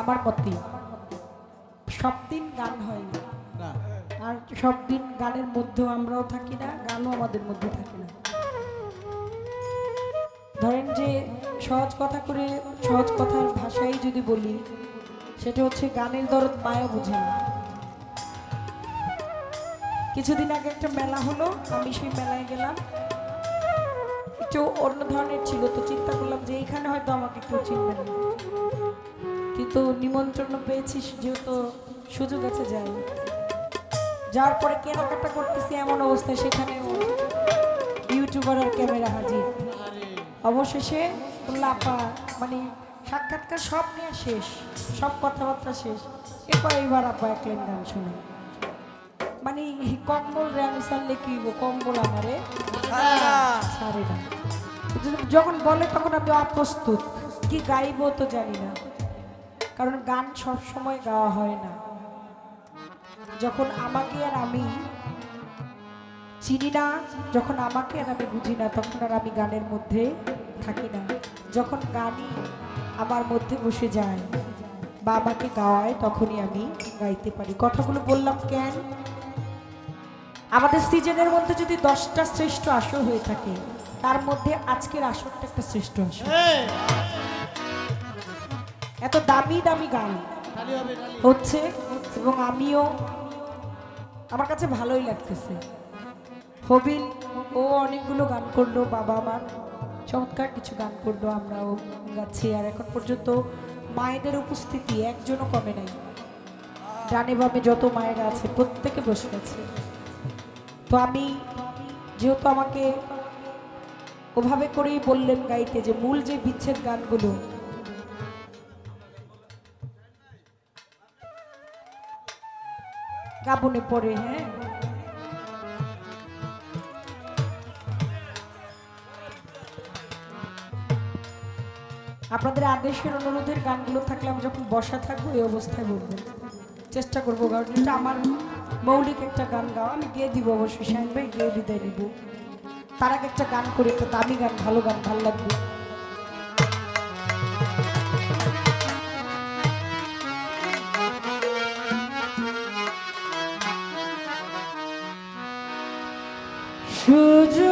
আমার মতে সব দিন গান হয় না। আর সব দিন গানের মধ্যেও আমরাও থাকি না গানও আমাদের মধ্যে থাকে না। ধরেন যে সহজ কথা করে সহজ কথার ভাষাই যদি বলি সেটা হচ্ছে গানের দরদ মায়া বোঝে না। কিছুদিন আগে একটা মেলা হলো আমি সেই মেলায় গেলাম। একটু অন্য ধরনের ছিল তো চিন্তা করলাম যে এইখানে হয়তো আমাকে কেউ চিনবে না। কিন্তু নিমন্ত্রণ পেয়েছি, যেহেতু সুযোগ আছে, যাই যাওয়ার পরে কেনাকাটা করতেছি এমন অবস্থায় সেখানে ইউটিউবার আর ক্যামেরা হাজির। অবশেষে আপা মানে সাক্ষাৎকার সব নিয়ে শেষ, সব কথাবার্তা শেষ। এরপর এইবার আপা এক লাইন গান শুনে। মানে কম্বল রে, আমি ছাড়লে কি কম্বল আমারে যখন বলে তখন আমি অপ্রস্তুত। কি গাইবো তো জানি না। কারণ গান সব সময় গাওয়া হয় না। যখন আমাকে আর আমি চিনি না, যখন আমাকে আর আমি বুঝি না, তখন আর আমি গানের মধ্যে থাকি না। যখন গানই আমার মধ্যে বসে যায় বা আমাকে গাওয়ায়, তখনই আমি গাইতে পারি। কথাগুলো বললাম কেন? আমাদের সিজনের মধ্যে যদি দশটা শ্রেষ্ঠ আসর হয়ে থাকে, তার মধ্যে আজকের আসরটা একটা শ্রেষ্ঠ আসর। এত দামি দামি গান। হচ্ছে এবং আমিও। আমার কাছে ভালোই লাগতেছে। হবিল, ও অনেকগুলো গান করল, বাবা আমার। চমৎকার কিছু গান করল আমরাও গাচ্ছি। আর এখন পর্যন্ত মায়েদের উপস্থিতি একজনও কমে নাই। ডানে বামে যত মায়েরা আছে, প্রত্যেকে বসে আছে। তো আমি, যেহেতু আমাকে ওভাবে করেই বললেন গাইতে যে মূল যে বিচ্ছেদ গানগুলো কাবনে পড়ে হ্যাঁ? আপনাদের আদেশের অনুরোধের গানগুলো থাকলে আমি যখন বসা থাকব, এই অবস্থায় বলব। চেষ্টা করব কারণ এটা আমার মৌলিক একটা গান গাওয়া, আমি গিয়ে দিব অবশ্যই। শাহিন ভাই গিয়ে বিদায় নিব। তার আগে একটা গান করি তো দামি গান, ভালো গান, ভালো লাগবে। সুযোগ